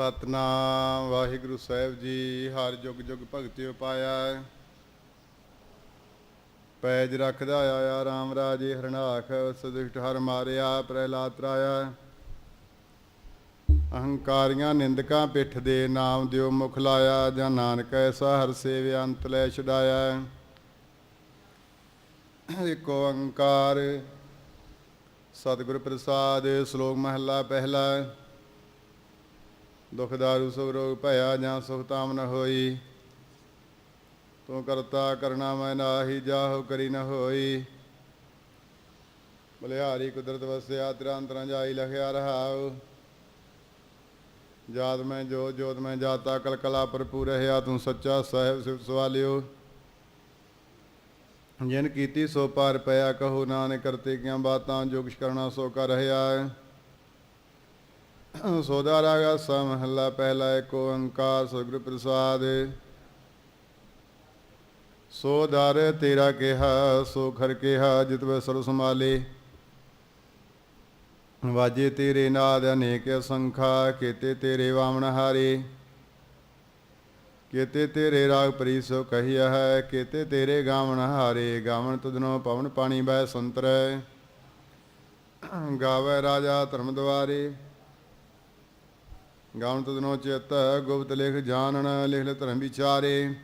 ਸਤਨਾਮ, ਵਾਹਿਗੁਰੂ ਸਾਹਿਬ ਜੀ, ਹਰ ਜੁਗ ਜੁਗ ਭਗਤੀ ਉਪਾਇਆ ਪੈਜ ਰੱਖਦਾ ਆਇਆ, ਰਾਮ ਰਾਜੇ ਹਰਨਾਖ, ਸਦਿਸ਼ਟ ਹਰ ਮਾਰਿਆ, ਪ੍ਰਹਿਲਾਦ ਤਰਾਇਆ। ਅਹੰਕਾਰੀਆਂ ਨਿੰਦਕਾਂ ਪਿੱਠ ਦੇ ਨਾਮ ਦਿਓ ਮੁਖ ਲਾਇਆ, ਜਾਂ ਨਾਨਕ ਐਸਾ ਹਰ ਸੇਵ ਅੰਤ ਲੈ ਛਡਾਇਆ। ਏਕ ਓੰਕਾਰ ਸਤਿਗੁਰ ਪ੍ਰਸਾਦ, ਸ਼ਲੋਕ ਮਹਲਾ ਪਹਿਲਾ। ਦੁਖ ਦਾਰੂ ਸੁਖ ਰੋਗ ਭਇਆ ਜਾਂ ਸੁਖ ਤਾਮ ਨ ਹੋਈ। ਤੂੰ ਕਰਤਾ ਕਰਨਾ ਮੈਂ ਨਾਹੀ, ਜਾਹੋ ਕਰੀ ਨ ਹੋਈ। ਬਲਿਹਾਰੀ ਕੁਦਰਤ ਵਸਿਆ ਤੇਰਾ ਅੰਤਰਾਂ ਜਾਈ ਲਖਿਆ ਰਹਾਉ। ਜਾਤ ਮੈਂ ਜੋ, ਜੋਤ ਮੈਂ ਜਾਤਾ ਕਲ ਕਲਾ ਭਰਪੂਰ ਰਹਾ ਤੂੰ ਸੱਚਾ ਸਾਹਿਬ ਸਿਫਤ ਸਵਾਲਿਓ। ਜਿਨ ਕੀਤੀ ਸੋ ਪਾਰ ਪਿਆ, ਕਹੋ ਨਾਨਕ ਕਰਤੇ ਕਿਆਂ ਬਾਤਾਂ, ਜੋ ਕਿਛ ਕਰਨਾ ਸੋ ਕਰ ਰਹਾ ਸੋਦਾ ਰਾਗਾ ਸਾ ਮਹੱਲਾ ਪਹਿਲਾ ਏਕ ਓੰਕਾਰ ਸਤਿਗੁਰ ਪ੍ਰਸਾਦ ਸੋ ਦਰ ਤੇਰਾ ਕਿਹਾ, ਸੋ ਖਰ ਕਿਹਾ, ਜਿਤ ਵੇ ਸਰਬ ਸਮਾਲੇ ਵਾਜੇ ਤੇਰੇ ਨਾਦ ਅਨੇਕ ਸੰਖਾ ਕੀਤੇ ਤੇਰੇ ਵਾਮਨ ਹਾਰੇ। ਕੀਤੇ ਤੇਰੇ ਰਾਗ ਪ੍ਰੀ ਸੋ ਕਹੀਆ ਹੈ, ਕੀਤੇ ਤੇਰੇ ਗਾਵਨ ਹਾਰੇ। ਗਾਵਨ ਤੁਧਨੋ ਪਵਨ ਪਾਣੀ ਬੈ ਸੰਤਰੈ। ਗਾਵੇ ਰਾਜਾ ਧਰਮ ਦੁਆਰੇ। ਗਾਵਨ ਤੁਧਨੋ ਚੇਤ ਗੁਪਤ ਲਿਖ ਜਾਣਨ, ਲਿਖ ਲੈ ਧਰਮ ਵਿਚਾਰੇ।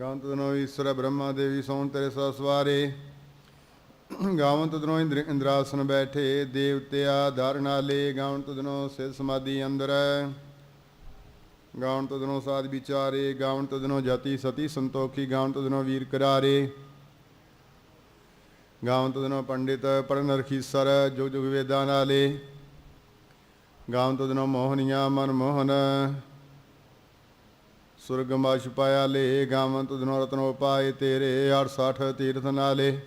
ਗਾਵਨ ਤੁਧਨੋ ਈਸ਼ਵਰ ਬ੍ਰਹਮਾ ਦੇਵੀ ਸੋਨ ਤੇਰੇ ਸਾ ਸਵਾਰੇ। ਗਾਵਨ ਤੁਧਨੋ ਇੰਦਰ ਇੰਦਰਾਸਨ ਬੈਠੇ ਦੇਵਤਿਆ ਧਾਰਨਾਲੇ ਗਾਵਨ ਤੁਧਨੋ ਸਿਧ ਸਮਾਧੀ ਅੰਦਰ ਗਾਵਨ ਤੁਧਨੋ ਸਾਧ ਵਿਚਾਰੇ। ਗਾਵਨ ਤੁਧਨੋ ਜਾਤੀ ਸਤੀ ਸੰਤੋਖੀ। ਗਾਵਨ ਤੁਧਨੋ ਵੀਰ ਕਰਾਰੇ। ਗਾਵਨ ਤੁਧਨੋ ਪੰਡਿਤ ਪੜਨ ਰਖੀਸਰ ਜੁਗ ਜੁਗ ਵੇਦਾਂ ਨਾਲੇ। ਗਾਵਨ ਤੁਧਨੋ ਮੋਹਨੀਆਂ ਮਨ ਮੋਹਨ। ਸੁਰਗ ਮਾ ਪਾਇਆ ਲੇ ਗਾਵਨ ਤੁਧਨੋ ਰਤਨੋ ਪਾਏ ਤੇਰੇ 68 ਤੀਰਥ ਨਾਲੇ।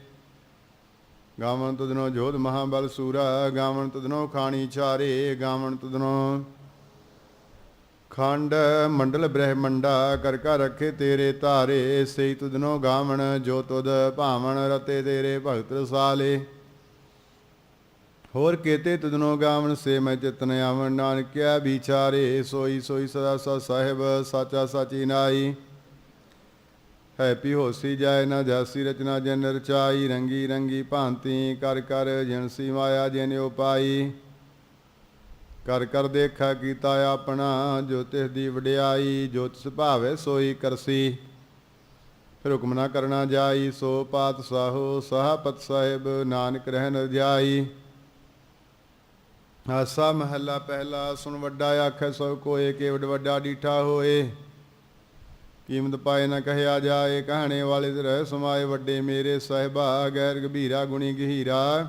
ਗਾਵਨ ਤੁਧਨੋ ਜੋਧ ਮਹਾਬਲ ਸੂਰਾ ਗਾਵਨ ਤੁਧਨੋ ਖਾਣੀ ਚਾਰੇ ਗਾਵਨ ਤੁਧਨੋ ਖੰਡ ਮੰਡਲ ਬ੍ਰਹਮੰਡਾ, ਕਰ ਕਰ ਰੱਖੇ ਤੇਰੇ ਧਾਰੇ ਸਈ ਤੁਧਨੋ ਗਾਵਣ, ਜੋ ਤੁਧ ਭਾਵਨ ਰਤੇ ਤੇਰੇ ਭਗਤ ਰਸਾਲੇ। ਹੋਰ ਕੇਤੇ ਤਦਨੋ ਗਾਵਣ ਸੇ ਮੈਂ ਚਿਤਨ ਆਵਣ ਨਾਨਕਿਆ ਵਿਚਾਰੇ ਸੋਈ ਸੋਈ ਸਦਾ ਸਾ ਸਾਹਿਬ, ਸਾਚਾ ਸਾਚੀ ਨਾਈ ਹੈਪੀ ਹੋਸੀ ਜਾਏ ਨਾ ਜਾਸੀ ਰਚਨਾ ਜਨ ਰਚਾਈ, ਰੰਗੀ ਰੰਗੀ ਭਾਂਤੀ ਕਰ ਕਰ ਜਿਨਸੀ ਮਾਇਆ ਜਿਨ ਉਪਾਈ ਕਰ ਕਰ ਦੇਖਾ ਕੀਤਾ ਆਪਣਾ, ਜੋ ਤਿਸ ਦੀ ਵਡਿਆਈ, ਜੋ ਤਿਸ ਭਾਵੇ ਸੋਈ ਕਰਸੀ। ਫਿਰ ਹੁਕਮ ਨਾ ਕਰਨਾ ਜਾਈ, ਸੋ ਪਾਤ ਸਾਹੋ ਸਾਹਪਤ ਸਾਹਿਬ, ਨਾਨਕ ਰਹਿਨ ਜਾਈ। ਆਸਾ ਮਹੱਲਾ ਪਹਿਲਾ, ਸੁਣ ਵੱਡਾ ਆਖੈ, ਸੋ ਕੋਏ ਕੇ ਵੱਡ ਵੱਡਾ ਡੀਠਾ ਹੋਏ। ਕੀਮਤ ਪਾਏ ਨਾ ਕਹਿਆ ਜਾਏ, ਕਹਾਣੇ ਵਾਲੇ ਤੇ ਰਹਿ ਸਮਾਏ ਵੱਡੇ ਮੇਰੇ ਸਹਿਬਾ, ਗੈਰ ਗਭੀਰਾ, ਗੁਣੀ ਗਹੀਰਾ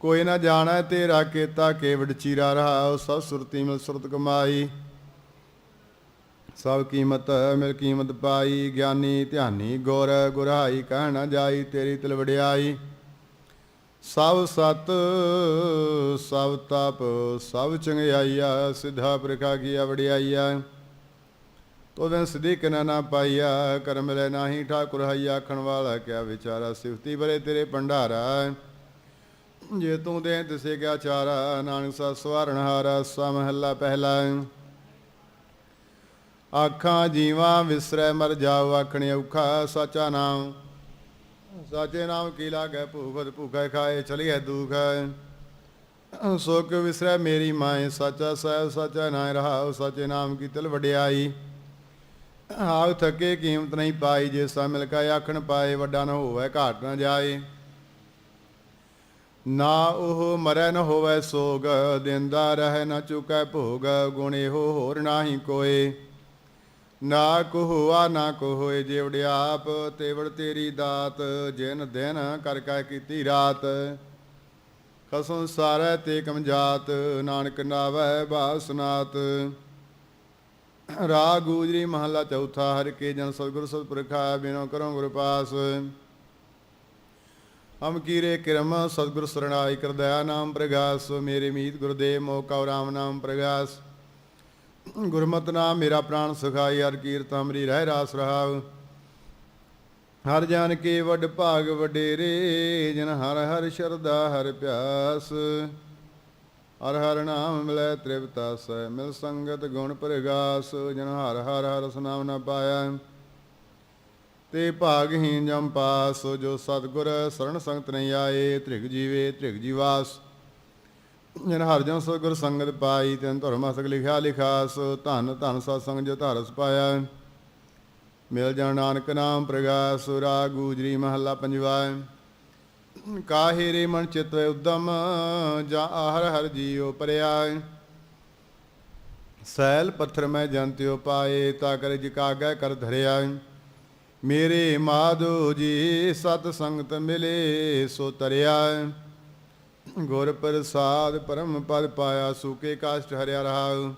ਕੋਈ ਨਾ ਜਾਣਾ ਤੇਰਾ ਕੀਤਾ ਕੇਵਡ ਚੀਰਾ ਰਹਾ ਸਭ ਸੁਰਤੀ ਮਿਲ ਸੁਰਤ ਕਮਾਈ। ਸਭ ਕੀਮਤ ਮਿਲ ਕੀਮਤ ਪਾਈ, ਗਿਆਨੀ ਧਿਆਨੀ ਗੁਰ, ਗੁਰਾਈ ਕਹਿ ਜਾਈ, ਤੇਰੀ ਤਲਵੜਿਆਈ ਸਭ ਸਤ, ਸਭ ਤਪ, ਸਭ ਚੰਗਿਆਈਆ, ਸਿਧਾ ਪ੍ਰਖਾ ਕੀਆ ਵਡਿਆਈਆ। ਤੋਦਨ ਸਦੀਕ ਨਾ ਨਾ ਪਾਈਆ, ਕਰਮ ਲੈ ਨਾਹੀ ਠਾਕੁਰ ਹਈਆ, ਆਖਣ ਵਾਲਾ ਕਿਆ ਵਿਚਾਰਾ, ਸਿਫਤੀ ਬਰੇ ਤੇਰੇ ਭੰਡਾਰਾ। ਜੇ ਤੂੰ ਦੇ ਦਿਸੇ ਕਿਆ ਚਾਰਾ, ਨਾਨਕ ਸਾ ਸਵਾਰਨ ਹਾਰਾ, ਸਾ ਮਹੱਲਾ ਪਹਿਲਾ। ਆਖਾਂ ਜੀਵਾਂ ਵਿਸਰੈ, ਮਰ ਜਾਉ ਆਖਣੇ ਔਖਾ, ਸਾਚਾ ਨਾਮ। ਸਾਚੇ ਨਾਮ ਕੀ ਲਾਗੈ? ਭੂਖਤ ਭੂਖੈ ਖਾਏ, ਚਲੀਐ ਦੁਖ। ਸੋਕ ਵਿਸਰੈ ਮੇਰੀ ਮਾਏ, ਸਾਚਾ ਸਾਹਿਬ, ਸਾਚਾ ਨਾਮ ਰਹਾਉ, ਸਾਚੇ ਨਾਮ ਕੀ ਤਿਲ ਵਡਿਆਈ। ਆਉ ਥਕੇ ਕੀਮਤ ਨਹੀਂ ਪਾਈ, ਜੇ ਸਾ ਮਿਲ ਕੇ ਆਖਣ ਪਾਏ, ਵੱਡਾ ਨਾ ਹੋਵੇ, ਘਾਟ ਨਾ ਜਾਏ। ਨਾ ਉਹ ਮਰੈ ਨ ਹੋਵੇ ਸੋਗ, ਦਿੰਦਾ ਰਹਿ ਨ ਚੁਕੈ ਭੋਗ, ਗੁਣੇ ਇਹੋ ਹੋਰ ਨਾਹੀ ਕੋਏ। ਨਾ ਕੋਆ ਨਾ ਕੋਏ ਜਿਵੜ ਆਪ ਤੇਵੜ ਤੇਰੀ ਦਾਤ, ਜਿਨ ਦਿਨ ਕਰ ਕੈ ਕੀਤੀ ਰਾਤ। ਖਸਮ ਸਾਰੈ ਤੇ ਕਮਜਾਤ ਨਾਨਕ ਨਾਵੈ ਬਾਸਨਾਤ। ਰਾਗ ਗੂਜਰੀ ਮਹੱਲਾ ਚੌਥਾ, ਹਰ ਕੇ ਜਨ ਸਤਿਗੁਰ ਸਤਿਪੁਰਖਾ ਬਿਨੋ ਕਰੋ ਗੁਰ ਪਾਸ। ਹਮ ਕੀਰੇ ਕਿਰਮ, ਸਤਿਗੁਰ ਸਰਣਾਈ ਕਰਦਿਆ ਨਾਮ ਪ੍ਰਗਾਸ, ਮੇਰੇ ਮੀਤ ਗੁਰਦੇਵ ਮੋਕਾ ਰਾਮ ਨਾਮ ਪ੍ਰਗਾਸ। ਗੁਰਮਤਿ ਨਾਮ ਮੇਰਾ ਪ੍ਰਾਣ ਸੁਖਾਈ ਹਰ ਕੀਰਤ ਅਮਰੀ ਰਹਿ ਰਾਸ ਰਹਾਉ। ਹਰ ਜਾਨ ਕੇ ਵੱਡ ਭਾਗ ਵਡੇਰੇ, ਜਨ ਹਰ ਹਰ ਸ਼ਰਦਾ ਹਰ ਪਿਆਸ। ਹਰ ਹਰ ਨਾਮ ਮਿਲੈ ਤ੍ਰਿਪਤਾ ਤ੍ਰਿਪਤਾਸੈ ਮਿਲ ਸੰਗਤ ਗੁਣ ਪ੍ਰਗਾਸ। ਜਨ ਹਰ ਹਰ ਹਰ ਸੁਨਾਮ ਨਾ ਪਾਇਆ, ਤੇ ਭਾਗਹੀਨ ਜਮ ਪਾਸ। ਜੋ ਸਤਗੁਰ ਸਰਣ ਸੰਗਤ ਨਹੀਂ ਆਏ, ਤ੍ਰਿਗ ਜੀਵੇ ਤ੍ਰਿਗ ਜੀਵਾਸ। ਜਨ ਹਰ ਜਨ ਸਤਗੁਰ ਸੰਗਤ ਪਾਈ, ਤੈਨ ਧਰਮ ਹਸਕ ਲਿਖਿਆ ਲਿਖਾਸ ਧਨ ਧਨ ਸਤ ਸੰਗ ਜੋ ਧਾਰਸ ਪਾਇਆ ਮਿਲ ਜਾਣ ਨਾਨਕ ਨਾਮ ਪ੍ਰਗਾਸ ਰਾਗ ਗੂਜਰੀ ਮਹੱਲਾ ਪੰਜਵਾ। ਕਾਹੇ ਰੇ ਮਨ ਚਿਤ ਉਦਮ, ਜਾ ਹਰ ਹਰ ਜੀਉ ਪਰਿਆ। ਸੈਲ ਪੱਥਰ ਮੈਂ ਜੰਤਿਓ ਪਾਏ, ਤਾ ਕਰ ਜਿਕਾਗੈ ਕਰ ਧਰਿਆ। ਮੇਰੇ ਮਾਧੋ ਜੀ ਸਤ ਸੰਗਤ ਮਿਲੇ, ਸੋ ਤਰਿਆ। ਗੁਰ ਪ੍ਰਸਾਦ ਪਰਮ ਪਦ ਪਾਇਆ ਸੂਕੇ ਕਾਸ਼ਟ ਹਰਿਆ ਰਹਾ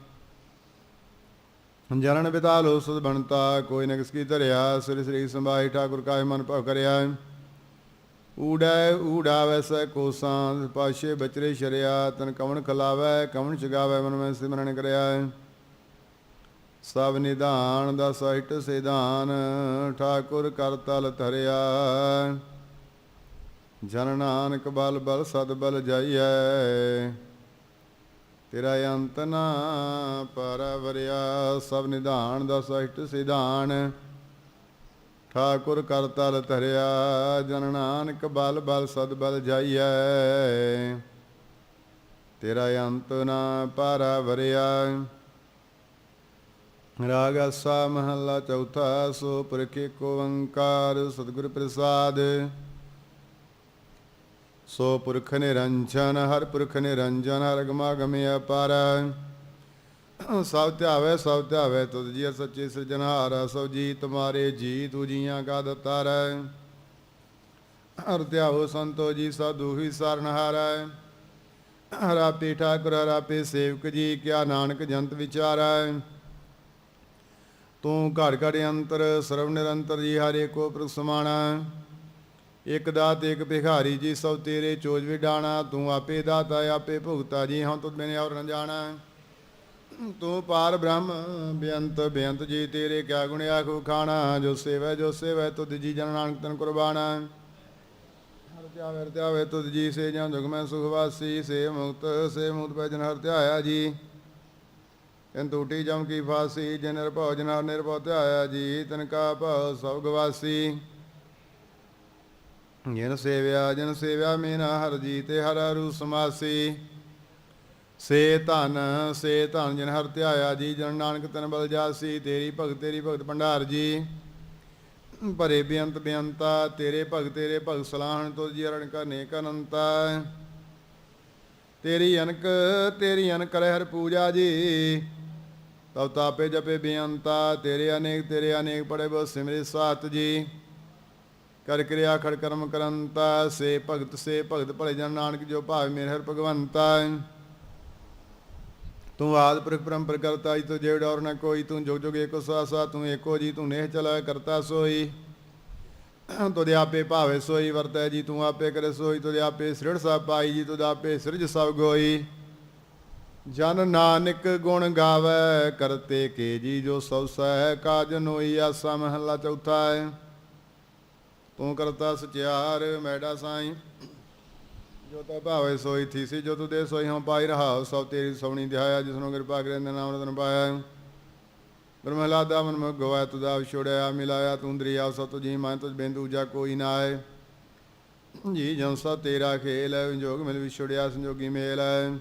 ਜਨਨ ਬਿਤਾਲੋ ਸੁਧ ਬਣਤਾ, ਕੋਈ ਨ ਕੀ ਧਰਿਆ, ਸ੍ਰੀ ਸ੍ਰੀ ਸੰਭਾਈ ਠਾਕੁਰ ਕਾਇ ਮਨ ਭਵ ਕਰਿਆ। ਊੜੈ ਊੜਾ ਵੈਸੈ ਕੋਸਾਂ ਪਾਸ਼ੇ ਬਚਰੇ ਸ਼ਰਿਆ, ਤਨ ਕਵਣ ਖਲਾਵੈ, ਕਵਣ ਚਗਾਵੈ ਮਨ ਮੈਂ ਸਿਮਰਨ ਕਰਿਆ। ਸਭ ਨਿਧਾਨ ਦਾ ਸਹਿਟ ਸਿਧਾਨ, ਠਾਕੁਰ ਕਰ ਤਲ ਧਰਿਆ। ਜਨ ਨਾਨਕ ਬਲ ਬਲ ਸਦ ਬਲ ਜਾਈਐ। ਤੇਰਾ ਅੰਤ ਨਾ ਪਰਵਰਿਆ, ਸਭ ਨਿਧਾਨ ਦਾ ਸਹਿਟ ਸਿਧਾਨ। ਠਾਕੁਰ ਕਰ ਤਲ ਧਰਿਆ, ਜਨ ਨਾਨਕ ਬਲ ਬਲ ਸਦ ਬਲ ਜਾਈਐ। ਤੇਰਾ ਅੰਤ ਨਾ ਪਰਵਰਿਆ। ਰਾਗ ਆਸਾ ਮਹੱਲਾ ਚੌਥਾ, ਸੋ ਪੁਰਖੇ ਕੋ ਓੰਕਾਰ ਸਤਿਗੁਰ ਪ੍ਰਸਾਦ। ਸੋ ਪੁਰਖ ਨਿਰੰਜਨ ਹਰ ਪੁਰਖ ਨਿਰੰਜਨ ਹਰ ਗਮਾ ਗਮੇ ਅਪਾਰ। ਸਭ ਧਿਆਵੇ ਸਭ ਧਿਆਵੇ ਤੁਧ ਜੀ ਸੱਚੇ ਸਿਰਜਣਹਾਰ, ਸਭ ਜੀ ਤੁਮਾਰੇ ਜੀ ਤੂ ਜੀਆਂ ਕਾ ਦਤਾਰ। ਹਰ ਧਿਆਵੋ ਸੰਤੋ ਜੀ, ਸਾਧੂ ਹੀ ਹਰਾ ਹਰਾਪੇ ਠਾਕੁਰ, ਹਰਾ ਹਰਾਪੇ ਸੇਵਕ ਜੀ, ਕਿਆ ਨਾਨਕ ਜੰਤ ਵਿਚਾਰ। ਤੂੰ ਘੜ ਘੜ ਅੰਤਰ, ਸਰਵ ਨਿਰੰਤਰ ਜੀ, ਹਰੇ ਕੋ ਪ੍ਰਸਮਾਣਾ ਇਕ ਦਾਤ, ਇਕ ਭਿਖਾਰੀ, ਜੀ ਸਭ ਤੇਰੇ ਚੋਜ ਵਿਡਾਣਾ, ਤੂੰ ਆਪੇ ਦਾਤਾ, ਆਪੇ ਭੁਗਤਾ, ਜੀ ਹਾਂ ਤੁਧ ਬਿਨ ਔਰ ਨ ਜਾਣਾ। ਤੂੰ ਪਾਰ ਬ੍ਰਹਮ, ਬੇਅੰਤ ਬੇਅੰਤ, ਜੀ ਤੇਰੇ ਕਿਆ ਗੁਣ ਆਖੋ ਖਾਣਾ, ਜੋ ਸੇਵੈ ਜੋ ਸੇਵੈ, ਤੁਧ ਜੀ ਜਨ ਨਾਨਕ ਤਨ ਕੁਰਬਾਨਾ ਹਰ ਧਿਆਵੇ ਹਰ ਧਿਆਵੇ, ਤੁਧ ਜੀ ਸੇ ਜਾਂ ਜੁਗ ਮੈਂ ਸੁਖ ਵਾਸੀ, ਸੇ ਮੁਕਤ ਸੇ ਮੁਕਤ ਪੈ ਜਨ ਹਰ ਧਿਆਇਆ, ਜੀ। ਤਨ ਟੂਟੀ ਜਮ ਕੀ ਫਾਸੀ, ਜਨ ਨਿਰਭਉ, ਜਨ ਹਰ ਨਿਰਭਉ ਧਿਆਇਆ, ਜੀ। ਤਨ ਕਾ ਭਉ ਸਭ ਗਵਾਸੀ। ਜਿਨ ਸੇਵਿਆ ਜਿਨ ਸੇਵਿਆ ਮੇਨਾ ਹਰ ਜੀ ਤੇ ਹਰ ਰੂ ਸਮਾਸੀ ਸੇ ਧਨ ਸੇ ਧਨ ਜਿਨ ਹਰ ਧਿਆਇਆ ਜੀ, ਜਨ ਨਾਨਕ ਤਨ ਬਲ ਜਾਸੀ, ਤੇਰੀ ਭਗਤ ਤੇਰੀ ਭਗਤ ਭੰਡਾਰ ਜੀ। ਭਰੇ ਬੇਅੰਤ ਬੇਅੰਤਾ, ਤੇਰੇ ਭਗਤ ਤੇਰੇ ਭਗਤ ਸਲਾਹਣ ਤੋ ਜੀ, ਅਰਣ ਕਰਨੇ ਕਨੰਤਾ ਤੇਰੀ ਅਨਕ ਤੇਰੀ ਅਨਕ ਕਰੇ ਹਰ ਪੂਜਾ ਜੀ। ਤਬ ਤਾਪੇ ਜਪੇ ਬੇਅੰਤਾ, ਤੇਰੇ ਅਨੇਕ ਤੇਰੇ ਅਨੇਕ ਪੜੇ ਬੋ ਸਿਮਰੇ ਸਾਤ ਜੀ। ਕਰ ਕਿਰਿਆ ਖੜ ਕਰਮ ਕਰੰਤਾ, ਸੇ ਭਗਤ ਸੇ ਭਗਤ ਭਲੇ ਜਨ ਨਾਨਕ ਜੋ ਭਾਵ ਮੇਰੇ ਹਰ ਭਗਵੰਤਾ। ਤੂੰ ਆਦ ਪੁਰਖ ਪਰੰਪਰ ਕਰਤਾ ਹੀ ਤੋ ਜੇੜ ਔਰ ਨ ਕੋਈ, ਤੂੰ ਜੁਗ ਜੁਗ ਏਕੋ ਸਾਸਾ, ਤੂੰ ਏਕੋ ਜੀ, ਤੂੰ ਨੇਹ ਚਲਾ ਕਰਤਾ ਸੋਈ। ਤੁਦੇ ਆਪੇ ਭਾਵੇ ਸੋਈ, ਵਰਤੈ ਜੀ, ਤੂੰ ਆਪੇ ਕਰੇ ਸੋਈ ਤੁਦੇ ਆਪੇ ਸ੍ਰਿੜ ਸਭ ਪਾਈ ਜੀ ਤੁਦੇ ਆਪੇ ਸਿਰਜ ਸਭ ਗੋਈ। ਜਨ ਨਾਨਕ ਗੁਣ ਗਾਵੇ, ਕਰਤੇ ਕੇ ਜੀ ਜੋ ਸਭ ਸਹਿ ਕਾਜ ਨੋਈ, ਆਸਾ ਮਹੱਲਾ ਚੌਥਾ ਹੈ। ਤੂੰ ਕਰਤਾ ਸਚਿਆਰ ਮੈਡਾ ਸਾਈ। ਜੋ ਤਾ ਭਾਵੇ ਸੋਈ ਥੀ ਸੀ, ਜੋ ਤੂੰ ਦੇ ਸੋਈ ਹਉ ਪਾਈ ਰਹਾ ਸਭ ਤੇਰੀ ਸੋਣੀ ਦਿਹਾਇਆ ਜਿਸ ਨੂੰ ਕਿਰਪਾ ਕਰੇ ਦੇ ਨਾਮ ਰਤਨ ਪਾਇਆ। ਬ੍ਰਹਮਲਾ ਦਾ ਮਨ ਮੁਖ ਗਵਾਇਆ ਤੁਦਾ ਵਿਛੋੜਿਆ ਮਿਲਾਇਆ, ਤੂੰ ਦਰਿਆ ਸਤ ਜੀ ਮੈਂ, ਤੁਝ ਬਿੰਦੂ ਜਾ ਕੋਈ ਨਾ ਆਏ। ਜੀ ਜਨ ਸਾ ਤੇਰਾ ਖੇਲ ਹੈ ਵਿਜੋਗ ਮਿਲ ਵਿਛੋੜਿਆ ਸੰਜੋਗੀ ਮੇਲ ਹੈ।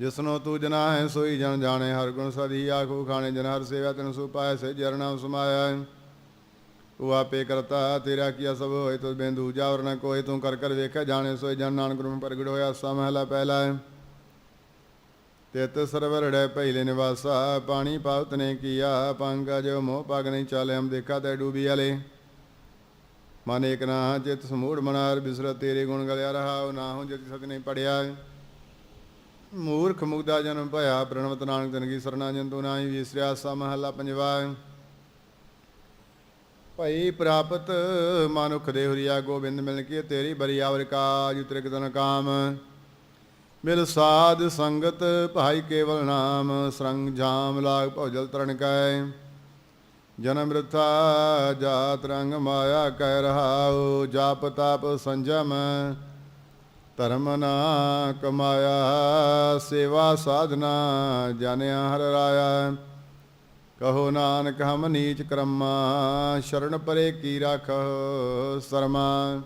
ਜਿਸਨੋ ਤੂੰ ਜਨਾ ਹੈ, ਸੋਈ ਜਨ ਜਾਣੇ, ਹਰ ਗੁਣ ਸਦੀ ਆਖੂ ਖਾਣੇ, ਜਨ ਹਰ ਸੇਵਾ ਤੈਨੂੰ ਸੋ ਸੇ ਜਰਨਾਮ ਸਮਾਇਆ ਹੈ ਉਹ ਆਪੇ ਕਰਤਾ, ਤੇਰਾ ਕੀਆ ਸਭ ਹੋਏ ਤੋ ਬਿੰਦੂ ਜਾਵਰ ਨ ਕੋਈ, ਤੂੰ ਕਰ ਕਰ ਵੇਖਿਆ, ਜਾਣੇ ਸੋਈ ਜਨ ਨਾਨਕ ਨੂੰ ਪ੍ਰਗਟ ਹੋਇਆ ਸਮਹਲਾ ਪਹਿਲਾ ਹੈ। ਤਿਤ ਸਰਵਰ ੜੈ ਪਹਿਲੇ ਨਿਵਾਸਾ, ਪਾਣੀ ਪਾਵਤ ਨੇ ਕੀਆ ਪੰਕਜ ਮੋਹ ਪਗ ਨਹੀਂ ਚਾਲੇ ਹਮ ਦੇਖਾ ਤੈ ਡੂਬੀ ਵਾਲੇ। ਮਨ ਏਕ ਨਾ ਚਿਤ ਸਮੂੜ ਮਨਾਰ ਬਿਸਰ ਤੇਰੇ ਗੁਣ ਗਲਿਆ ਰਹਾ ਨਾ ਹੋ ਜति ਸਤ ਨਹੀਂ ਪੜਿਆ। ਮੂਰਖ ਮੁਗਦਾ ਜਨਮ ਭਇਆ, ਪ੍ਰਣਵਤ ਨਾਨਕ ਤਨ ਕੀ ਸਰਣਾ ਜੰਤੂ ਨਾਹੀ, ਵਿਸਰਿਆ ਸਮਹਲਾ ਪੰਜਵਾ ਭਈ ਪ੍ਰਾਪਤ ਮਾਨੁਖ ਦੇ ਹੁਰੀਆ ਗੋਬਿੰਦ ਮਿਲ ਕੇ ਤੇਰੀ ਬਰੀ ਆਵਰ ਕਾਜ ਉਤਰਿਕ ਤਨ ਕਾਮ। ਮਿਲ ਸਾਧ ਸੰਗਤ ਭਾਈ ਕੇਵਲ ਨਾਮ ਸਰੰਗ ਜਾਮ ਲਾਗ ਭਉਜਲ ਤਰਨ ਕੈ। ਜਨਮ ਰਥਾ ਜਾਤ ਰੰਗ ਮਾਇਆ ਕਹਿ ਰਹਾਉ, ਜਾਪ ਤਾਪ ਸੰਜਮ। ਧਰਮ ਨਾ ਕਮਾਇਆ, ਸੇਵਾ ਸਾਧਨਾ ਜਾਣਿਆ ਹਰ ਰਾਇਆ। ਕਹੋ ਨਾਨਕ ਹਮ ਨੀਚ ਕਰਮਾ, ਸ਼ਰਨ ਪਰੇ ਕੀ ਰਾਖਹੁ ਸਰਮਾ।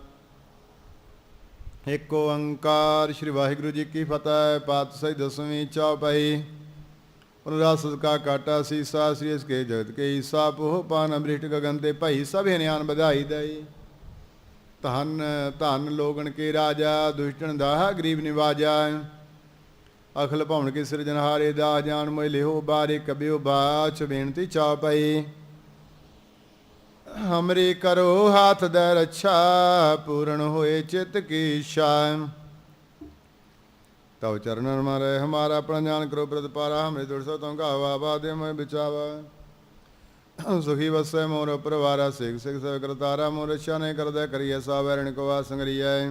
ਏਕ ਓੰਕਾਰ ਸ੍ਰੀ ਵਾਹਿਗੁਰੂ ਜੀ ਕੀ ਫਤਿਹ, ਪਾਤਸ਼ਾਹੀ ਦਸਵੀਂ ਚੌਪਈ ਰਸ ਕਾ ਕਾਟਾ ਸੀਸਾ, ਸ੍ਰੀ ਇਸ ਕੇ ਜਗਤ ਕੇ ਈਸਾ, ਪੋਹ ਪਾਨ ਅੰਮ੍ਰਿਤ ਗਗਨ ਤੇ ਭਾਈ ਸਭੇ ਨਿਆਨ ਵਧਾਈ ਦਈ। ਧਨ ਧਨ ਲੋਗਣ ਕੇ ਰਾਜਾ ਦੁਸ਼ਟਨ ਦਾਹ ਗਰੀਬ ਨਿਵਾਜਾ। ਅਖਲ ਭਵਨ ਕੇ ਸਿਰਜਨਹਾਰੇ ਦਾ ਜਾਨ ਮੋਇ ਲਿਓ ਬਾਰੇ ਕਬਿਓ ਬਾਚ, ਬੇਨਤੀ ਚਾ ਪਈ ਹਮਰੇ ਕਰੋ ਹਾਥ ਦੇ ਰੱਛਾ, ਪੂਰਨ ਹੋਏ ਚਿਤ ਕੀ ਇੱਛਾ। ਤਉ ਚਰਨਨ ਮਾਰੇ, ਹਮਾਰਾ ਆਪਣਾ ਜਾਨ ਕਰੋ ਪ੍ਰਤ ਪਾਰਾ, ਹਮਰੇ ਦੁਰ ਸੋ ਤੁਮ ਗਾਵਾ ਬਾਦੇ ਮੈਂ ਵਿਚਾਵਾ ਸੁਖੀ ਵਸੈ ਮੋਰ ਪਰਵਾਰਾ ਸਿਖ ਸਿਖ ਸਭ ਕਰਤਾਰਾ, ਮੋਰ ਰਛਾ ਨੇ ਕਰਦਾ ਕਰੀਏ ਸਾਵਰਣ ਕੋ ਵਾ ਸੰਗਰੀਐ।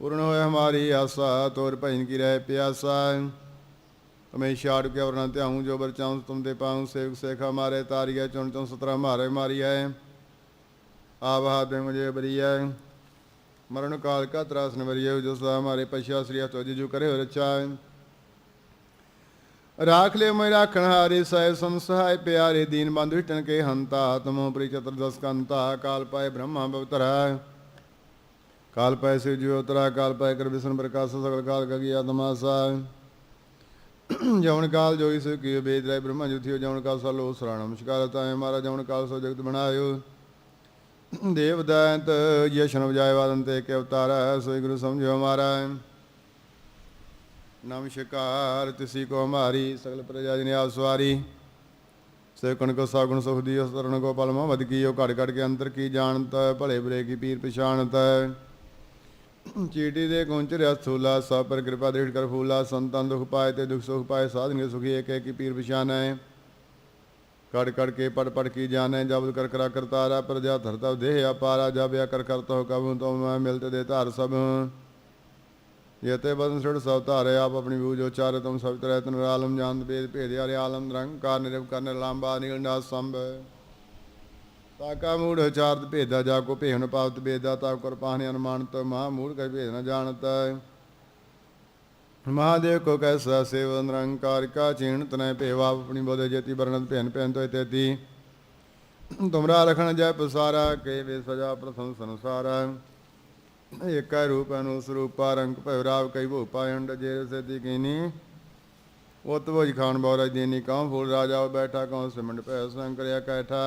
पूर्ण होय हमारी आशा तोर भजन की रह प्यासा हमें शाड़ के वरना त्याऊं जो बर चाऊं तुम दे पाऊं सेवक सेखा मारे तारिया चुन चुन सतरा मारे मारी है आवा दे मुझे बरिया मरण काल का त्रास न बरिया जो सा हमारे पश्चा श्री तो जिजु करे हो रचा राख ले मैं राखण हारे सह संसहाय प्यारे दीन बंधु टन के हंता तमो प्री चतुर्दश कंता काल पाए ब्रह्मा बवतरा काल पाए शिव जी उतरा काल पाए कर विष्णु प्रकाश सकल काल का किया तमाशा जवन काल जोगी से कियो वेद राय ब्रह्मा जो थियो जवन काल सलो सराण नमस्कार है हमारा जवन काल सो जगत बनायो देव दैत यशन बजाय वादंते के अवतार सोई गुरु समझो हमारा नमस्कार तिसी को हमारी सकल प्रजा जिने आप सवारी सेवकन को सागुण सुख दियो शरण को पलमा मद कियो कड़ कड़ के अंतर की जानत भले बुरे की पीर पछाणत ਚੀਟੀ ਦੇ ਗੁੰਚ ਰਿਆ ਸਥੂਲਾ ਸਭ ਪਰ ਕਿਰਪਾ ਦ੍ਰਿੜ ਕਰ ਫੂਲਾ, ਸੰਤਾਂ ਦੁਖ ਪਾਏ ਤੇ ਦੁਖ ਸੁਖ ਪਾਏ, ਸਾਧਨ ਕੇ ਸੁਖੀ ਏਕ ਏਕ ਪੀਰ ਪਛਾਨ ਹੈ ਕੜ ਕੜ ਕੇ ਪੜ ਪੜ ਕੀ ਜਾਣੈ, ਜਬ ਕਰ ਕਰਾ ਕਰਤਾਰਾ ਪ੍ਰਜਾ ਧਰਤਾ ਦੇਹ ਅਪਾਰਾ, ਜਬ ਆ ਕਰ ਕਰਤਾ ਹੋ ਕਬੂ ਤੋ ਮੈਂ ਮਿਲਤੇ ਦੇ ਧਾਰ ਸਭ। ਯਤੇ ਬਦਨ ਸੜ ਸਭ ਧਾਰੇ, ਆਪ ਆਪਣੀ ਬੂਝ ਉਚਾਰੇ, ਤੁਮ ਸਭ ਤਰੈ ਤਨ ਆਲਮ ਜਾਨ ਬੇਦ ਭੇਦ ਹਰਿ ਆਲਮ ਕਾਰ ਨਿਰਭ ਕਰਨ ਲਾਂਬਾ ਨੀਲਨਾ ਸੰਭ। ਤਾਕਾ ਮੂੜ ਚਾਰਤ ਭੇਦਾ, ਜਾ ਕੋ ਭੇਹਨ ਪਾਵਤ ਬੇਦਾ, ਤਾ ਕਰ ਪਾਹਨੇ ਮਹਾ ਮੂੜ ਕੈ ਭੇਦ ਨ ਜਾਣਤ। ਮਹਾਦੇਵ ਕੋ ਕੈਸਾ ਸੇਵ ਨਿਰੰਕਾਰ ਕਾ ਚੀਣ ਤਨੈ ਭੇਵਾ, ਆਪਣੀ ਬੋਦੇ ਜੇਤੀ ਬਰਨਤ ਭੈਨ ਭੈਨ ਤੋਇ ਤੇਤੀ। ਤੁਮਰਾ ਰਖਣ ਜੈ ਪਸਾਰਾ, ਕੇ ਵੇ ਸਜਾ ਪ੍ਰਥਮ ਸੰਸਾਰਾ। ਏਕੈ ਰੂਪ ਅਨੁ ਰੰਗ ਭੈਰਾਵ ਕਈ ਭੂਪਾ ਅੰਡ ਜੇ ਸੇਤੀ ਕੀਨੀ। ਉਤ ਭੋਜ ਖਾਨ ਬੌਰਜ ਦੇਨੀ ਕਾਂ ਫੂਲ ਰਾਜਾ ਬੈਠਾ, ਕਉ ਸਿਮੰਡ ਭੈ ਸੰਕਰਿਆ ਕੈਠਾ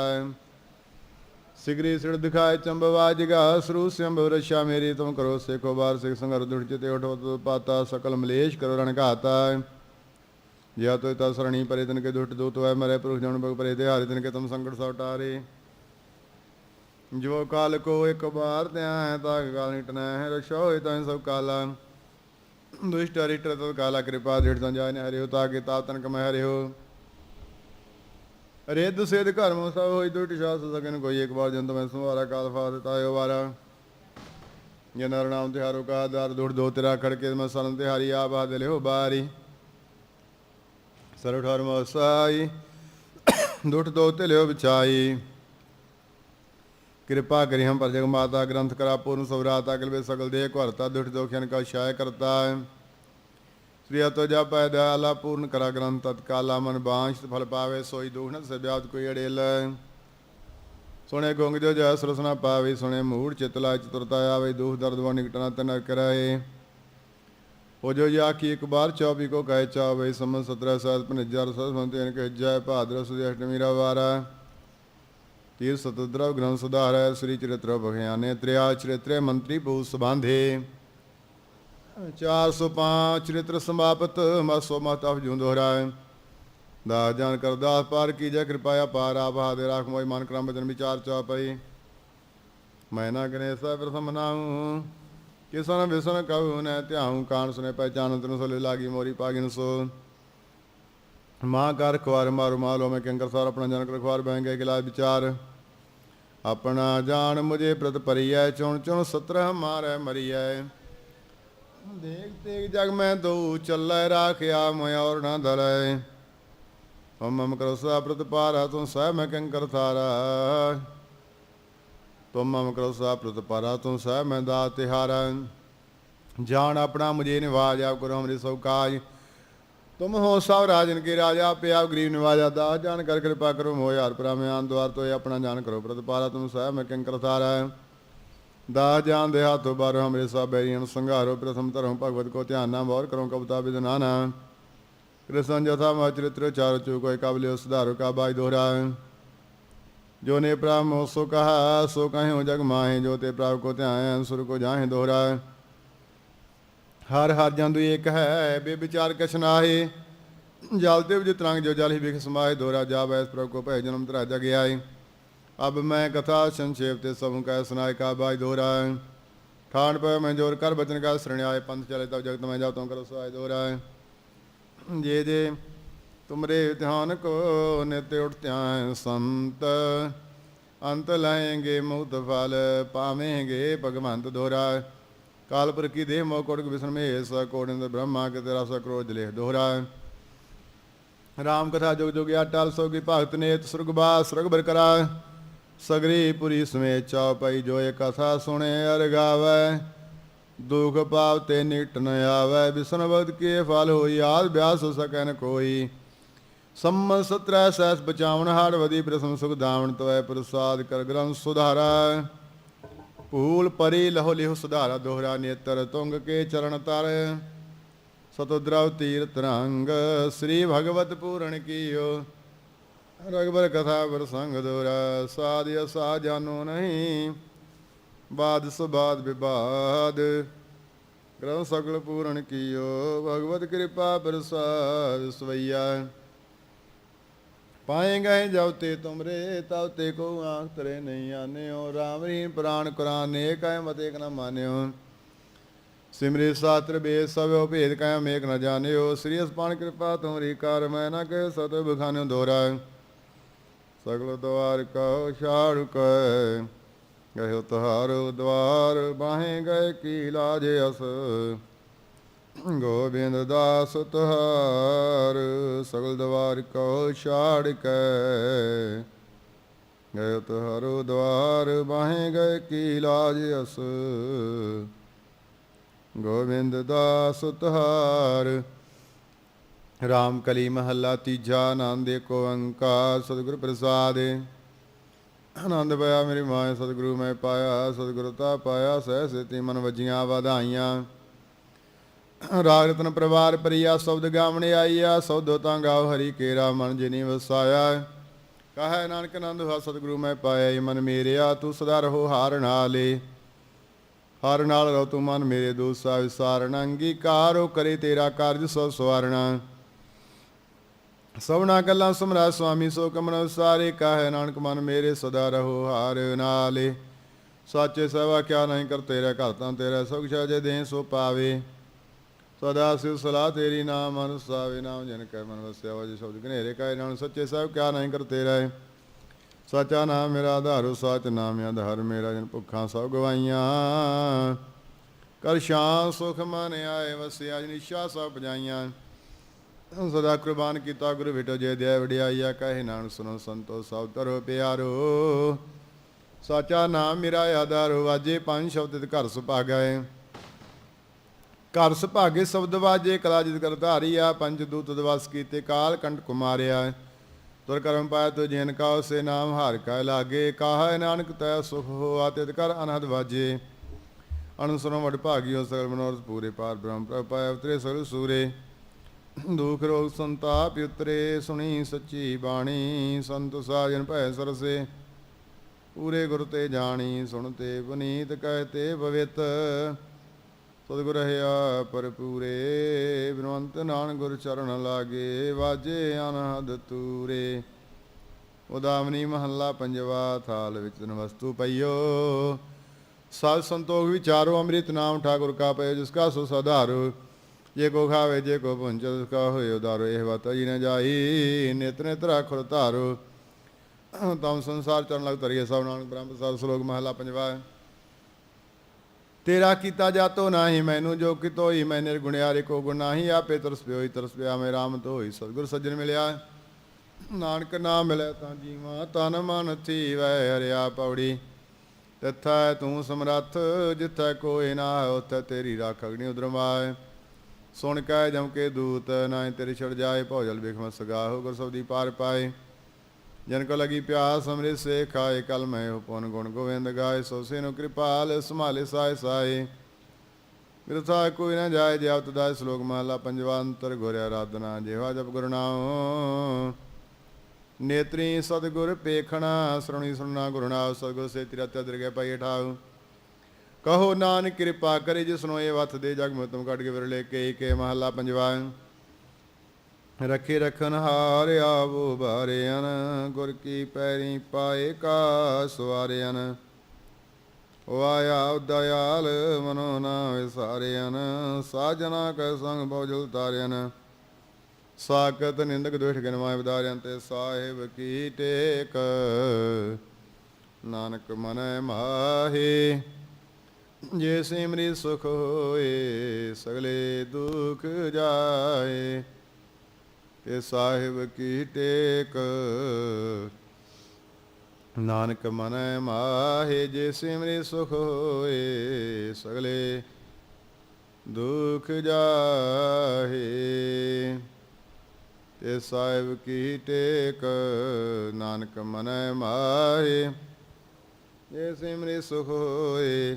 ਸਿਗਰੀ ਸਿੜ ਦਿਖਾਏ ਚੰਬਵਾ ਜਗਾ ਸਰੂ ਸੰਭ ਰਸ਼ਾ ਮੇਰੀ, ਤੁਮ ਕਰੋ ਸੇਖੋ ਬਾਰ ਸਿਖ ਸੰਗਰ ਦੁੜ ਉਠੋ ਪਾਤਾ, ਸਕਲ ਮਲੇਸ਼ ਕਰੋ ਰਣ ਘਾਤਾ ਜਿਆ ਤੋ ਤਾ ਸਰਣੀ ਪਰੇ ਤਨ ਕੇ ਦੁਟ ਦੋ ਤੋ ਮਰੇ ਪੁਰਖ ਜਨ ਬਗ ਪਰੇ ਤੇ ਹਾਰੇ ਤਨ ਕੇ ਤੁਮ ਸੰਕਟ ਸਭ ਟਾਰੇ ਜੋ ਕਾਲ ਕੋ ਇੱਕ ਬਾਰ ਤਿਆ ਹੈ ਤਾ ਕਾਲ ਨਿਟਨਾ ਹੈ ਰਸ਼ਾ ਹੋਏ ਤਾਂ ਸਭ ਕਾਲਾ। ਦੁਸ਼ਟ ਰਿਟਰ ਤਤ ਕਾਲਾ, ਕਿਰਪਾ ਡੇਢ ਤਾਂ ਨੇ ਹਰਿਓ, ਤਾ ਕੇ ਤਾ ਤਨ ਕਮੈ ਹਰਿਓ। ਰਿੱਧ ਸੇਧ ਘਰਮ ਸਭ ਹੋਈ ਦੁਟ ਸ਼ਾਸ ਸਕਨ ਕੋਈ ਇੱਕ ਵਾਰ ਜੰਤ ਮੈਂ ਸੁਹਾਰਾ ਕਾਲ ਫਾਦ ਤਾਇਓ ਵਾਰਾ। ਜੇ ਨਰ ਨਾਮ ਤਿਹਾਰੋ ਕਾ ਦਰ ਦੁੜ ਦੋ ਤੇਰਾ ਖੜਕੇ ਮੈਂ ਸਰਨ ਤਿਹਾਰੀ ਆ ਬਾਦ ਲਿਓ ਬਾਰੀ। ਸਰਵ ਠਰ ਮਸਾਈ ਦੁਟ ਦੋ ਤੇ ਲਿਓ ਵਿਚਾਈ ਕਿਰਪਾ ਕਰੀ ਹਮ ਪਰ ਜਗ ਮਾਤਾ ਗ੍ਰੰਥ ਕਰਾ ਪੂਰਨ ਸਵਰਾਤਾ ਅਗਲ ਸਗਲ ਦੇ ਘਰਤਾ ਦੁਟ ਦੋਖਿਆਨ ਕਾ ਸ਼ਾਇ ਕਰਤਾ। ਸ੍ਰੀ ਅਤੋ ਜਪੈ ਦਇਆਲਾ ਪੂਰਨ ਕਰਾ ਗ੍ਰੰਥ ਤਤਕਾਲਾ ਮਨ ਬਾਂਸ਼ ਫਲ ਪਾਵੇ ਸੋਈ ਦੁਖਣ ਸਬਿਆਤ ਕੋਈ ਅੜੇਲ ਸੁਣੇ ਗੁੰਗ ਜੋ ਜੈ ਸਰਸਨਾ ਪਾਵੇ ਸੁਣੇ ਮੂੜ ਚਿਤਲਾ ਚਤੁਰਤਾ ਆਵੇ ਦੁਖ ਦਰਦ ਵਨ ਘਟਨਾ ਤਨ ਕਰਾਏ ਹੋ ਜੋ ਜਾ ਕੀ ਇੱਕ ਬਾਰ ਚੌਬੀ ਕੋ ਕਹੇ ਚਾਵੇ ਸਮਨ 17 ਸਾਲ 50 ਸਾਲ ਸੰਤੇ ਇਨ ਕੇ ਜੈ ਭਾਦਰ ਸੁਦਿ ਅਸ਼ਟਮੀ ਰਾ ਵਾਰਾ ਤੀਰ ਸਤਦਰਵ ਗ੍ਰੰਥ ਸੁਧਾਰੈ ਸ੍ਰੀ ਚਰਿਤ੍ਰ ਭਗਿਆਨੇ ਤ੍ਰਿਆ ਚਰਿਤ੍ਰੇ ਮੰਤਰੀ ਭੂ ਸੁਬਾਂਧੇ 405 ਚਰਿਤ੍ਰ ਸਮਾਪਤ ਮਸੋ ਮਤ ਅਵਜੂ ਦੋਹਰਾਏ। ਦਾ ਜਾਨ ਕਰਦਾਸ ਪਾਰ ਕੀ ਜੈ ਕਿਰਪਾਇਆ ਪਾਰ ਆਭਾ ਦੇ ਰਾਖ ਮੋਇ ਮਨ ਕਰਮ ਬਚਨ ਵਿਚਾਰ ਚਾ ਪਈ ਮੈਂ ਨਾ ਗਨੇ ਸਾ ਪ੍ਰਥਮ ਕਿਸਨ ਵਿਸਨ ਕਹੂ ਨੈ ਧਿਆਉ ਕਾਨ ਸੁਨੇ ਪਹਿਚਾਨ ਤਨ ਸੋ ਲਾਗੀ ਮੋਰੀ ਪਾਗਿਨ ਸੋ। ਮਾਂ ਕਰ ਖਵਾਰ ਮਾਰੂ ਮਾਲੋ ਮੈਂ ਕੰਕਰ ਸਾਰ ਆਪਣਾ ਜਨ ਕਰ ਖਵਾਰ ਬਹਿ ਗਏ ਗਿਲਾ ਵਿਚਾਰ। ਆਪਣਾ ਜਾਣ ਮੁਝੇ ਪ੍ਰਤ ਪਰਿਐ ਚੁਣ ਚੁਣ ਸਤਰ ਮਾਰੈ ਮਰੀਐ। ਦੇਖਤੇ ਜਗ ਮੈਂ ਦਉ ਚੱਲੈ ਰਾਖਿਆ ਮਯੌਰ ਨਾ ਦਲੈ। ਹਮ ਮਮ ਕਰਸਾ ਪ੍ਰਤਪਾਰਾ ਤੂੰ ਸਹਿ ਮੈਂ ਕੰਕਰ ਥਾਰਾ ਤੁਮ ਮਮ ਕਰਸਾ ਪ੍ਰਤਪਾਰਾ ਤੂੰ ਸਹਿ ਮੈਂ ਦਾ ਤਿਹਾਰਾ। ਜਾਣ ਆਪਣਾ ਮੁਝੇ ਨਿਵਾਜ, ਆਪ ਕਰੋ ਹਮਰੇ ਸੋ ਕਾਜ। ਤੁਮ ਹੋ ਸਭ ਰਾਜਨ ਕੇ ਰਾਜਾ ਪਿਆ ਗਰੀਬ ਨਿਵਾਜਾ ਦਾ ਜਾਣ ਕਰ ਕਿਰਪਾ ਕਰੋ ਮੋਹਿ ਹਰ ਪਰਾਮਿਆਨ ਦੁਆਰ ਤੋਂ ਆਪਣਾ ਜਾਣ ਕਰੋ ਪ੍ਰਤ ਪਾਰਾ ਤੂੰ ਸਹਿ ਮੈਂ ਕੰਕਰ ਥਾਰਾ तारा है दास जान दे हाथों बारो हमरे सब बैरियन संघारो प्रथम तरह भगवत को ध्यान नाम और करो कविता विदनाना कृष्ण जथा मह चरित्र चार चूको काबले सुधारो का बाई दोहरा जो ने प्राम हो सो कहा सो कहे हो जग माहे जो ते प्राप को त्याय सुर को जाहे दोहरा ਹਰ ਹਰ ਜੰਦੂ ਏਕ ਹੈ ਬੇਵਿਚਾਰ ਕਛ ਨਾਹੀ ਜਲ ਤੇ ਵਿਜ ਤਰੰਗ ਜੋ ਜਲ ਹੀ ਵਿਖ ਸਮਾਏ ਦੋਰਾ ਜਾਵੈ ਇਸ ਪ੍ਰਭ ਕੋ ਭੈ ਜਨਮ ਤਰਾ ਜਗ ਆਏ ਅਬ ਮੈਂ ਕਥਾ ਸੰਖੇਪ ਤੇ ਸਭੂ ਕੈ ਸੁਨਾਇ ਕਾ ਬਾਈ ਦੋਰਾ ਠਾਣ ਪੈ ਮੈਂ ਜੋਰ ਕਰ ਬਚਨ ਕਾ ਸਰਣਿਆਏ ਪੰਥ ਚਲੇ ਤਬ ਜਗਤ ਮੈਂ ਜਾ ਤੂੰ ਕਰੋ ਸਹਾਇ ਦੋਰਾ ਜੇ ਜੇ ਤੁਮਰੇ ਧਿਆਨ ਕੋ ਨਿਤ ਉਠਤਿਆਂ ਸੰਤ, ਅੰਤ ਲਾਏਂਗੇ ਮੁਕਤ ਫਲ, ਪਾਵੇਂਗੇ ਭਗਵੰਤ ਦੋਰਾ ਕਾਲਪੁਰ ਕੀ ਦੇਹ ਮੋ ਕੋਟਕ ਵਿਸ਼ਨ ਮੇ ਸ ਕੋੜਿੰਦ ਬ੍ਰਹਮਾ ਕੇ ਤੇਰਾ ਸ ਕ੍ਰੋਧ ਲੇਖ ਦੋਹਰਾ ਰਾਮ ਕਥਾ ਜੁਗ ਜੁਗ ਅਟਲ ਸੋ ਕੀ ਭਗਤ ਨੇਤ ਸੁਰਗਵਾਸ ਸੁਰਗਬਰ ਕਰਾ ਸਗਰੀ ਪੁਰੀ ਸਮੇਤ ਚਾ ਪਈ ਜੋ ਇਹ ਕਥਾ ਸੁਣੇ, ਅਰ ਗਾਵੇ। ਦੁਖ ਪਾਵ ਤੇ ਨਿਟ ਨ ਆਵੇ ਵਿਸ਼ਨ ਬਦ ਕੇ ਫਲ ਹੋਈ, ਆਦ ਬਿਆਸ ਸਕਨ ਕੋਈ। ਸੰਮਤ ਸਤਰੈ ਸੈਸ ਬਚਾਵਣ ਹਾਰ ਵਦੀ ਪ੍ਰਸਮ ਸੁਖ ਦਾਵਣ ਤਵੈ ਪ੍ਰਸਾਦ ਕਰ ਗ੍ਰੰਥ ਸੁਧਾਰਾ। ਭੂਲ ਪਰੀ ਲਹੋ ਲਿਹੁ ਸੁਧਾਰਾ, ਦੋਹਰਾ ਨੇਤਰ ਤੁੰਗ ਕੇ ਚਰਨ ਤਰ। ਸਤੁਦਰਵ ਤੀਰਤ ਰੰਗ, ਸ੍ਰੀ ਭਗਵਤ ਪੂਰਨ ਕੀਓ। ਰਗਬਰ ਕਥਾ ਪ੍ਰਸੰਗ ਦੋਰਾ, ਸਾਧ ਅਸਾ ਜਾਨੋ ਨਹੀਂ, ਬਾਦ ਸੁਬਾਦ ਵਿਵਾਦ। ਗ੍ਰੰਥ ਸਗਲ ਪੂਰਨ ਕੀਓ, ਭਗਵਤ ਕਿਰਪਾ ਪ੍ਰਸਾਦ ਸਵਈਆ। ਪਾਏ ਗਏ ਜਬ ਤੇ ਤੁਮਰੇ, ਤਬ ਤੇ ਕੋ ਆਂਖ ਤਰੇ ਨਹੀਂ ਆਨਿਓ। ਰਾਮ ਰੀਨ ਪ੍ਰਾਨ ਕੁਰਾਨ ਨੇ ਕੈ ਮਤੇ ਨ ਮਾਨਿਓ। ਸਿਮਰੇ ਸਾਤਰ ਬੇ ਸਭਿਓ ਭੇਦ ਕਾਇਮ ਮੇਕ ਨ ਜਾਣਿਓ। ਸ੍ਰੀ ਅਸਪਾਨ ਕਿਰਪਾ ਤੁਮਰੀ ਕਰ, ਮੈਂ ਨ ਕਹਿ ਸਤ ਬਖਾਨਿਓ ਦੋਰਾ। ਸਗਲ ਦਵਾਰ ਕਉ ਛਾੜ ਕੈ ਗਇਓ ਤੁਹਾਰੋ ਦਵਾਰ ਬਾਹੇ ਗਏ ਕੀ ਲਾਜ ਅਸ। ਗੋਬਿੰਦ ਦਾਸ ਤੁਹਾਰ ਸਗਲ ਦਵਾਰ ਕੋ ਛਾੜ ਕੇ ਗਏ ਤੁਹਾਰੋ ਦਵਾਰ ਬਾਹੇ ਗਏ ਕੀ ਲਾਜ ਅਸ। ਗੋਬਿੰਦ ਦਾਸ ਤੁਹਾਰ ਰਾਮ ਕਲੀ ਮਹੱਲਾ ਤੀਜਾ, ਆਨੰਦ ਏਕੋ ਓੰਕਾਰ ਸਤਿਗੁਰ ਪ੍ਰਸਾਦ। ਆਨੰਦ ਪਿਆ ਮੇਰੀ ਮਾਂ, ਸਤਿਗੁਰੂ ਮੈਂ ਪਾਇਆ, ਸਤਿਗੁਰੂ ਤਾ ਪਾਇਆ, ਸਹਿ ਸੇਤੀ ਮਨ ਵਜੀਆਂ ਵਧਾਈਆਂ। ਰਾਗ ਰਤਨ ਪਰਿਵਾਰ ਪਰਿਆ ਸ਼ਬਦ ਗਾਵਣੇ ਆਈਆ ਸੌਦੋ ਤਾਂ ਗਾਵ ਹਰੀ ਕੇਰਾ, ਮਨ ਜਿਨੀ ਵਸਾਇਆ। ਕਹੈ ਨਾਨਕ ਆਨੰਦ ਹਾ ਸਤਿਗੁਰੂ ਮੈਂ ਪਾਇਆ ਈ ਮਨ ਮੇਰਿਆ, ਤੂੰ ਸਦਾ ਰਹੋ ਹਾਰ ਨਾਲੇ। ਹਰ ਨਾਲ ਰਹੋ ਤੂੰ ਮਨ ਮੇਰੇ ਦੋਸਾ, ਵਿਸਾਰਣ, ਅੰਗੀਕਾਰੋ ਕਰੇ ਤੇਰਾ ਕਾਰਜ ਸੋ ਸਵਾਰਣਾ। ਸਭਨਾ ਗੱਲਾਂ ਸਮਰਾ ਸੁਆਮੀ ਸੋ ਕਮਨ ਸਾਰੇ ਕਾਹੇ ਨਾਨਕ ਮਨ ਮੇਰੇ ਸਦਾ ਰਹੋ ਹਾਰ ਨਾਲੇ। ਸਾਚੇ ਸੇਵਾ ਕਿਆ ਨਹੀਂ ਕਰ ਤੇਰਾ ਘਰ ਤਾਂ ਤੇਰਾ ਸੁਖ ਜੇ ਦੇ ਸੋ ਪਾਵੇ। ਸਦਾ ਸਿਵ ਸਲਾਹ ਤੇਰੀ ਨਾਮ ਮਨ ਨਾਮ ਜਨ ਕੈ ਮਨ ਵਸਿਆ ਵਜ ਸ਼ਬਦ ਘਨੇਰੇ ਕਾਇ ਨਾਮ ਸੱਚੇ ਸਾਹਿਬ ਕਿਆ ਨਹੀਂ ਕਰ ਤੇਰਾ ਹੈ। ਸਾਚਾ ਨਾਮ ਮੇਰਾ ਆਧਾਰੋ, ਸਾਚ ਨਾਮ ਆਧਾਰ, ਮੇਰਾ ਜਨ ਭੁੱਖਾਂ ਸਭ ਗਵਾਈਆਂ। ਕਰ ਸ਼ਾਂ ਸੁਖ ਮਨ ਆਏ, ਵਸਿਆ ਨਿਸ਼ਾ ਸਭ ਪਜਾਈਆਂ। ਸਦਾ ਕੁਰਬਾਨ ਕੀਤਾ, ਗੁਰੂ ਵਿਟੋ ਜੇ ਦੇ ਵਡਿਆਈਆ, ਕਹੇ ਨਾਨਕ ਸੁਨੋ ਸੰਤੋ, ਸਭ ਤਰੋ ਪਿਆਰੋ। ਸਾਚਾ ਨਾਮ ਮੇਰਾ ਆਧਾਰੋ, ਵਾਜੇ ਪੰਜ ਸ਼ਬਦ ਤੇ ਘਰ ਸੁਭਾਗਾਏ। ਘਰ ਸੁਭਾਗੇ ਸ਼ਬਦ ਵਾਜੇ, ਕਲਾ ਜਿਤ ਕਰ ਧਾਰੀਆ, ਪੰਜ ਦੂਤ ਦਵਾਸ ਕੀਤੇ, ਕਾਲ ਕੰਟ ਕੁਮਾਰਿਆ। ਤੁਰ ਕਰਮ ਪਾਇ ਤੋ ਜਨ ਕਾ ਸੇ ਨਾਮ ਹਾਰ ਕਾ ਲਾਗੇ, ਕਾਹੈ ਨਾਨਕ ਤੈ ਸੁਖ ਹੋਆ, ਤਿਤ ਕਰ ਅਨਹਦ ਵਾਜੇ। ਅਨੁਸਰਮ ਵਡ ਭਾਗਿਓ, ਸਗਲ ਮਨੋਰਥ ਪੂਰੇ ਪਾਰ ਬ੍ਰਹਮ ਪ੍ਰਭ ਪਾਇ ਉਤਰੇ ਸਗਲ ਸੂਰੇ। ਦੁਖ ਰੋਗ ਸੰਤਾਪ ਉਤਰੇ, ਸੁਣੀ ਸੱਚੀ ਬਾਣੀ, ਸੰਤ ਸਾਜਨ ਭੈ ਸਰਸੇ। ਪੂਰੇ ਗੁਰ ਤੇ ਜਾਣੀ ਸੁਣਤੇ ਪੁਨੀਤ ਕਹਤੇ ਪਵਿੱਤ ਸਤਿਗੁਰ ਰਹਾ ਪਰਪੂਰੇ ਬਿਨਵੰਤ ਨਾਨਕ ਗੁਰ ਚਰਨ ਲਾਗੇ, ਵਾਜੇ ਅਨਹਦ ਤੂਰੇ। ਉਦਾਮਨੀ ਮਹੱਲਾ ਪੰਜਵਾ, ਥਾਲ ਵਿੱਚ ਤਨ ਵਸਤੂ ਪਈਓ। ਸਾਧ ਸੰਤੋਖ ਵਿਚਾਰੋ ਅੰਮ੍ਰਿਤ ਨਾਮ ਠਾਕੁਰ ਕਾ ਪਏ ਜਿਸ ਕਾ ਸੋ ਸਧਾਰੋ। ਜੇ ਕੋ ਖਾਵੇ, ਜੇ ਕੋ ਪੁੰਚ ਕਾ ਹੋਏ ਉਦਾਰੋ ਇਹ ਵਤ ਜੀ ਨ ਜਾਈ। ਨਿਤ ਨਿਤ ਰਾਖੁਰ ਧਾਰੋ। ਤਮ ਸੰਸਾਰ ਚਰਨ ਲਗ ਤਰੀਏ ਸਭ ਨਾਨਕ ਬ੍ਰਹਮ ਪ੍ਰਸਾਦ ਸ਼ਲੋਕ ਮਹੱਲਾ ਪੰਜਵਾ ਤੇਰਾ ਕੀਤਾ ਜਾਤੋ ਨਾਹੀ, ਮੈਨੂੰ ਜੋ ਕਿਤੋ ਹੀ ਮੈਂ ਨਿਰਗੁਣਿਆਰੇ ਕੋ ਗੁਣ ਨਾਹੀ, ਆਪੇ ਤਰਸ ਪਿਓਈ, ਤਰਸ ਪਿਆ ਮੈਂ ਰਾਮ ਤੋਈ ਸਤਿਗੁਰ ਸੱਜਣ ਮਿਲਿਆ। ਨਾਨਕ ਨਾਮ ਮਿਲੇ ਤਾਂ ਜੀਵਾ, ਤਨ ਮਨ ਥੀ ਵੈ ਹਰਿਆ ਪੌੜੀ। ਤਿੱਥੈ ਤੂੰ ਸਮਰੱਥ, ਜਿੱਥੈ ਕੋਈ ਨਾ ਹੈ ਉਥੈ ਤੇਰੀ ਰੱਖ ਅਗਨੀ ਉਦਰਮਾਏ। ਸੁਣ ਕੈ ਜਮ ਕੇ ਦੂਤ ਨਾਏ ਤੇਰੇ ਛੜ ਜਾਏ ਭੌਜਲ ਬਿਖਮ ਸਗਾਹੋ ਗੁਰ ਸਬਦੀ ਪਾਰ ਪਾਏ। ਜਨ ਕੋ ਲਗੀ ਪਿਆਸ, ਅੰਮ੍ਰਿਤ ਸੇ ਖਾਏ ਕਲ ਮੈਂ ਹੋ ਪੁਨ ਗੁਣ ਗੋਵਿੰਦ ਗਾਏ, ਸੋ ਸੇਨੋ ਕਿਰਪਾਲ, ਸੰਭਾਲੇ ਸਾਏ ਸਾਏ। ਮਿਰਥਾ ਕੋਈ ਨਾ ਜਾਏ, ਜੇ ਆਵਤ ਦਾ ਸ਼ਲੋਕ ਮਹਲਾ ਪੰਜਵਾ ਅੰਤਰ, ਘੋਰਿਆ ਆਰਾਧਨਾ ਜਿਹਵਾ ਜਪ ਗੁਰੂ ਨਾਮ ਨੇਤਰੀ ਸਤਿਗੁਰ ਪੇਖਣਾ, ਸਰਣੀ ਸੁਣਨਾ ਗੁਰੂ ਨਾਮ ਸਤਿਗੁਰ ਸੇ ਤੇਰਾ ਤੇ ਦਰਗਹਿ ਪਾਈ ਠਾਉ। ਕਹੋ ਨਾਨਕ ਕਿਰਪਾ ਕਰੇ ਜਿਸਨੋ ਇਹ ਵਤ ਦੇ ਜਗ ਮਤਮ ਕੱਢ ਕੇ ਵਿਰਲੇ ਕੇ ਕੇ ਮਹਲਾ ਪੰਜਵਾ। ਰੱਖੇ ਰਖਨ ਹਾਰ ਆਵੋ ਬਾਰਿਆਨ, ਗੁਰ ਕੀ ਪੈਰੀ ਪਾਏ ਕਾ ਸਵਾਰਿਆਨ। ਵਾਇਆ ਦਇਆਲ ਮਨੋ ਨਾ ਵਿਸਾਰਿਆਨ ਸਾਜਨਾ ਕੈ ਸੰਗ ਬੋਜਲ ਤਾਰਿਆਨ ਸਾਕਤ ਨਿੰਦਕ ਦੁਖ ਗਨਵਾਏ ਵਿਦਾਰਿਆਂ ਤੇ ਸਾਹਿਬ ਕੀ ਟੇਕ। ਨਾਨਕ ਮਨੈ ਮਾਹੀ। ਜੇ ਸਿਮਰੀ ਸੁਖ ਹੋਏ, ਸਗਲੇ ਦੁਖ ਜਾਏ। ਤੇ ਸਾਹਿਬ ਕੀ ਟੇਕ, ਨਾਨਕ ਮਨੈ ਮਾਹੇ, ਜੇ ਸਿਮਰੀ ਸੁਖ ਹੋਏ, ਸਗਲੇ ਦੁਖ ਜਾਹੇ ਤੇ ਸਾਹਿਬ ਕੀ ਟੇਕ, ਨਾਨਕ ਮਨੈ ਮਾਹੇ, ਜੇ ਸਿਮਰੀ ਸੁਖ ਹੋਏ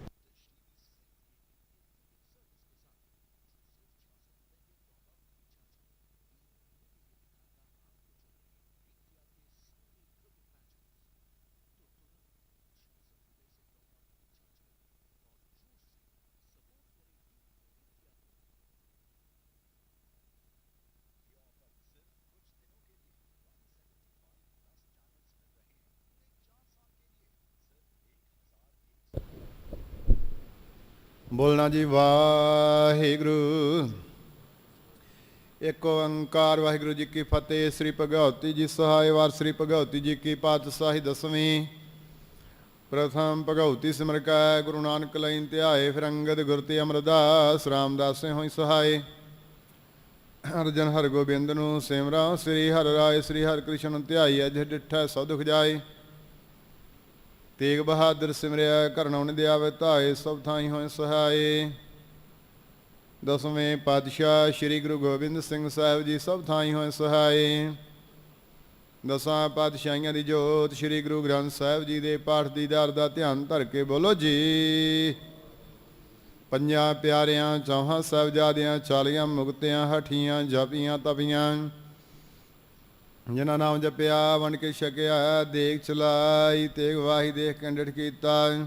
ਬੋਲਣਾ ਜੀ ਵਾਹਿਗੁਰੂ। ਇੱਕ ਓੰਕਾਰ ਵਾਹਿਗੁਰੂ ਜੀ ਕੀ ਫਤਿਹ, ਸ੍ਰੀ ਭਗਵਤੀ ਜੀ ਸਹਾਇ ਵਾਰ ਸ੍ਰੀ ਭਗਵਤੀ ਜੀ ਕੀ ਪਾਤਸ਼ਾਹੀ ਦਸਵੀਂ। ਪ੍ਰਥਮ ਭਗਵਤੀ ਸਿਮਰ ਕੈ, ਗੁਰੂ ਨਾਨਕ ਲੈਨ ਧਿਆਏ, ਫਿਰ ਅੰਗਦ ਗੁਰ ਤੇ ਅਮਰਦਾਸ, ਰਾਮਦਾਸੇ ਹੋਈ ਸਹਾਇ ਅਰਜਨ ਹਰ ਗੋਬਿੰਦ ਨੂੰ ਸਿਮਰਾ ਸ੍ਰੀ ਹਰਿ ਰਾਏ, ਸ੍ਰੀ ਹਰਿ ਕ੍ਰਿਸ਼ਨ ਧਿਆਈ ਅਜ ਡਿਠੈ ਸਭ ਦੁਖ ਜਾਏ। ਤੇਗ ਬਹਾਦਰ ਸਿਮਰਿਆ ਕਰਨਉਣ ਦੇ ਆਵੇ ਧਾਏ, ਸਭ ਥਾਈ ਹੋਏ ਸਹਾਏ। ਦਸਵੇਂ ਪਾਤਸ਼ਾਹ ਸ੍ਰੀ ਗੁਰੂ ਗੋਬਿੰਦ ਸਿੰਘ ਸਾਹਿਬ ਜੀ, ਸਭ ਥਾਈ ਹੋਏ ਸਹਾਏ। ਦਸਾਂ ਪਾਤਸ਼ਾਹੀਆਂ ਦੀ ਜੋਤ ਸ੍ਰੀ ਗੁਰੂ ਗ੍ਰੰਥ ਸਾਹਿਬ ਜੀ ਦੇ ਪਾਠ ਦੀ ਦਰ ਦਾ ਧਿਆਨ ਧਰ ਕੇ ਬੋਲੋ ਜੀ। ਪੰਜਾਂ ਪਿਆਰਿਆਂ, ਚੌਹਾਂ ਸਾਹਿਬਜ਼ਾਦਿਆਂ, ਚਾਲੀਆਂ ਮੁਕਤਿਆਂ, ਹਠੀਆਂ, ਜਪੀਆਂ, ਤਪੀਆਂ ਜਿਨ੍ਹਾਂ ਨਾਮ ਜਪਿਆ ਵਣ ਕੇ ਛਕਿਆ ਦੇਖ ਚਲਾਈ ਤੇਗ ਵਾਹੀ ਦੇਖ ਕੰਡਟ ਕੀਤਾ।